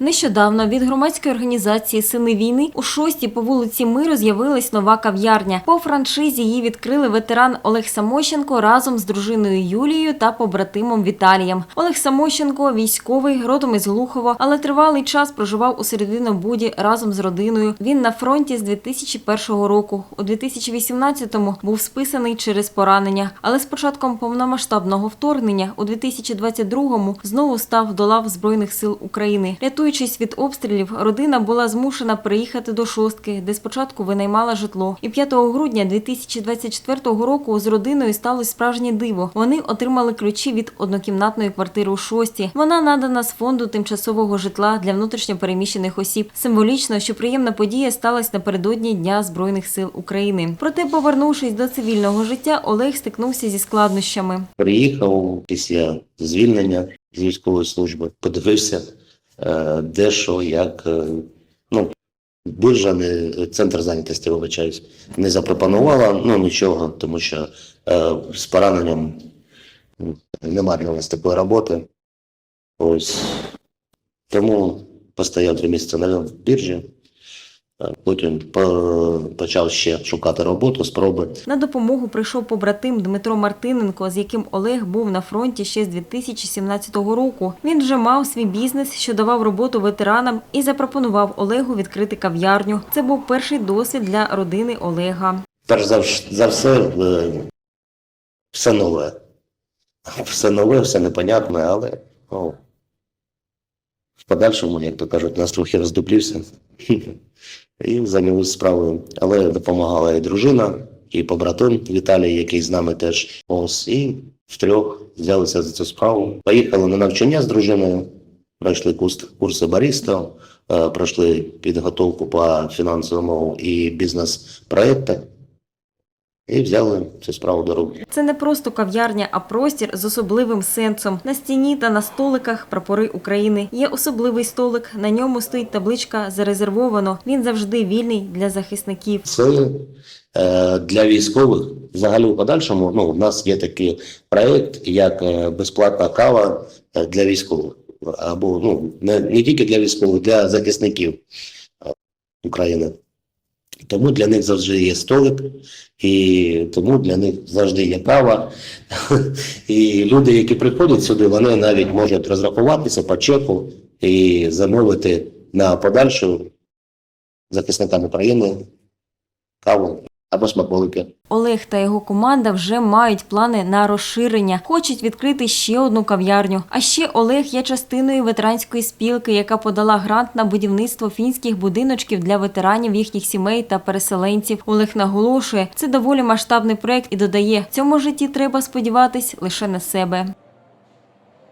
Нещодавно від громадської організації Сини війни у шостій по вулиці Миру з'явилась нова кав'ярня. По франшизі її відкрили ветеран Олег Самощенко разом з дружиною Юлією та побратимом Віталієм. Олег Самощенко військовий, родом із Глухова, але тривалий час проживав у Серединобуді разом з родиною. Він на фронті з 2001 року. У 2018-му був списаний через поранення. Але з початком повномасштабного вторгнення у 2022-му знову став до лав Збройних сил України. Рятуючись від обстрілів, родина була змушена переїхати до шостки, де спочатку винаймала житло. І 5 грудня 2024 року з родиною сталося справжнє диво. Вони отримали ключі від однокімнатної квартири у шості. Вона надана з фонду тимчасового житла для внутрішньопереміщених осіб. Символічно, що приємна подія сталася напередодні Дня Збройних сил України. Проте, повернувшись до цивільного життя, Олег стикнувся зі складнощами. Приїхав після звільнення з військової служби, подивився, де що, як. е, Ну, биржа, не, центр зайнятості, вибачаюсь, не запропонувала ну, нічого, тому що е, з пораненням немає для нас такої роботи. Ось. Тому постояв три місяці на біржі. Е, Потім почав ще шукати роботу, спроби. На допомогу прийшов побратим Дмитро Мартиненко, з яким Олег був на фронті ще з 2017 року. Він вже мав свій бізнес, що давав роботу ветеранам, і запропонував Олегу відкрити кав'ярню. Це був перший досвід для родини Олега. перш за, все, е, все нове. Все нове, все непонятне, але подальшому, як то кажуть, нас трохи роздуплівся і зайнялися справою. Але допомагала і дружина, і побратим Віталій, який з нами теж ось, і втрьох взялися за цю справу. Поїхали на навчання з дружиною, пройшли курс, курси бариста, е, пройшли підготовку по фінансовому і бізнес-проектах. І взяли цю справу до рук. Це не просто кав'ярня, а простір з особливим сенсом. На стіні та на столиках прапори України. Є особливий столик. На ньому стоїть табличка Зарезервовано. Він завжди вільний для захисників. Це е, для військових. Взагалі, в подальшому, ну, у нас є такий проект, як е, безплатна кава для військових. Або ну, не, не тільки для військових, для захисників е, України. Тому для них завжди є столик, і тому для них завжди є кава. І люди, які приходять сюди, вони навіть можуть розрахуватися по чеку і замовити на подальшу захисникам України каву або смаколики. Олег та його команда вже мають плани на розширення. Хочуть відкрити ще одну кав'ярню. А ще Олег є частиною ветеранської спілки, яка подала грант на будівництво фінських будиночків для ветеранів їхніх сімей та переселенців. Олег наголошує, це доволі масштабний проект і додає, в цьому житті треба сподіватись лише на себе.